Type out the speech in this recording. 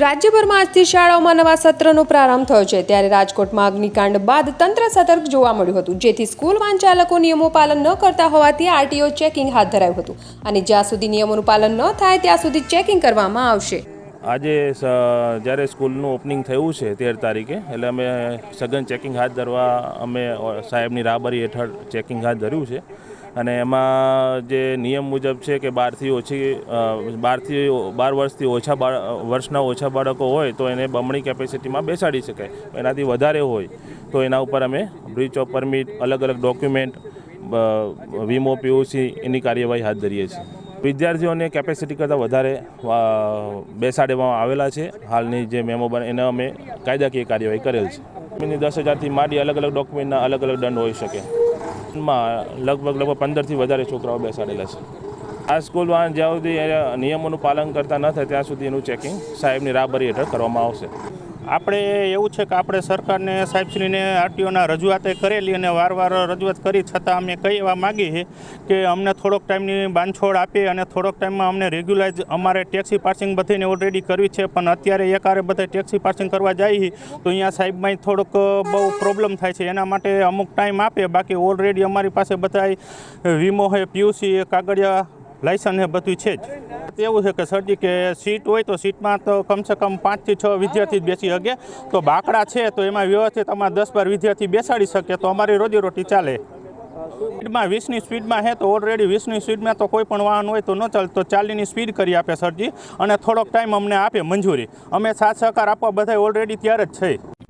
રાજ્યભરમાં આજથી શાળાઓમાં નવા સત્રનો પ્રારંભ થયો છે. ત્યારે રાજકોટમાં અગ્નિકાંડ બાદ તંત્ર સતર્ક જોવા મળ્યું હતું. જેથી સ્કૂલ વાહન ચાલકો નિયમો પાલન ન કરતા હોવાથી આરટીઓ ચેકિંગ હાથ ધરાયું હતું. અને જ્યાં સુધી નિયમોનું પાલન ન થાય, ત્યાં સુધી ચેકિંગ કરવામાં આવશે. આજે જ્યારે સ્કૂલનું ઓપનિંગ થયું છે તેર તારીખે, એટલે અમે સઘન ચેકિંગ હાથ ધરવા, અમે સાહેબની રાહબરી હેઠળ ચેકિંગ હાથ ધર્યું છે. અને એમાં જે નિયમ મુજબ છે કે બારથી ઓછી બારથી, બાર વર્ષથી ઓછા વર્ષના ઓછા બાળકો હોય તો એને બમણી કેપેસિટીમાં બેસાડી શકાય. એનાથી વધારે હોય તો એના ઉપર અમે બ્રિજ ઓફ પરમિટ, અલગ અલગ ડોક્યુમેન્ટ વીમો, પીઓસી એની કાર્યવાહી હાથ ધરીએ છીએ. વિદ્યાર્થીઓને કેપેસિટી કરતાં વધારે બેસાડવામાં આવેલા છે. હાલની જે મેમો બને, એને અમે કાયદાકીય કાર્યવાહી કરેલ છે. દસ હજારથી માંડી અલગ અલગ ડોક્યુમેન્ટના અલગ અલગ દંડ હોઈ શકે. માં લગભગ લગભગ પંદરથી વધારે છોકરાઓ બેસાડેલા છે. આ સ્કૂલ વાહન જ્યાં સુધી નિયમોનું પાલન કરતા ન થાય, ત્યાં સુધી એનું ચેકિંગ સાહેબની રાહબરી હેઠળ કરવામાં આવશે. આપણે એવું છે કે આપણે સરકારને, સાહેબશ્રીને, આરટીઓના રજૂઆતે કરેલી અને વારવાર રજૂઆત કરી, છતાં અમે કઈ એવા માગીએ છે કે અમને થોડોક ટાઈમની બાંધછોડ આપી અને થોડોક ટાઈમમાં અમને રેગ્યુલાઇઝ, અમારે ટેક્સી પાર્સિંગ બધીને ઓલરેડી કરવી છે, પણ અત્યારે એકારે બધા ટેક્સી પાર્સિંગ કરવા જઈએ તો અહીંયા સાહેબમાં થોડોક બહુ પ્રોબ્લેમ થાય છે. એના માટે અમુક ટાઈમ આપે, બાકી ઓલરેડી અમારી પાસે બધા વીમો છે, પીયુસી, કાગળિયા લાયસન્સ એ બધું છે જ. એવું છે કે સરજી કે સીટ હોય તો સીટમાં તો કમસે કમ પાંચથી છ વિદ્યાર્થી જ બેસી શકે. તો બાકડા છે તો એમાં વ્યવસ્થિત અમારે દસ બાર વિદ્યાર્થી બેસાડી શકે તો અમારી રોજીરોટી ચાલે. સ્પીડમાં વીસની સ્પીડમાં છે તો ઓલરેડી વીસની સ્પીડમાં તો કોઈ પણ વાહન હોય તો ન ચાલે. તો ચાલીની સ્પીડ કરી આપે સરજી. અને થોડોક ટાઈમ અમને આપે મંજૂરી. અમે સાથ સહકાર આપવા બધા ઓલરેડી ત્યારે જ છે.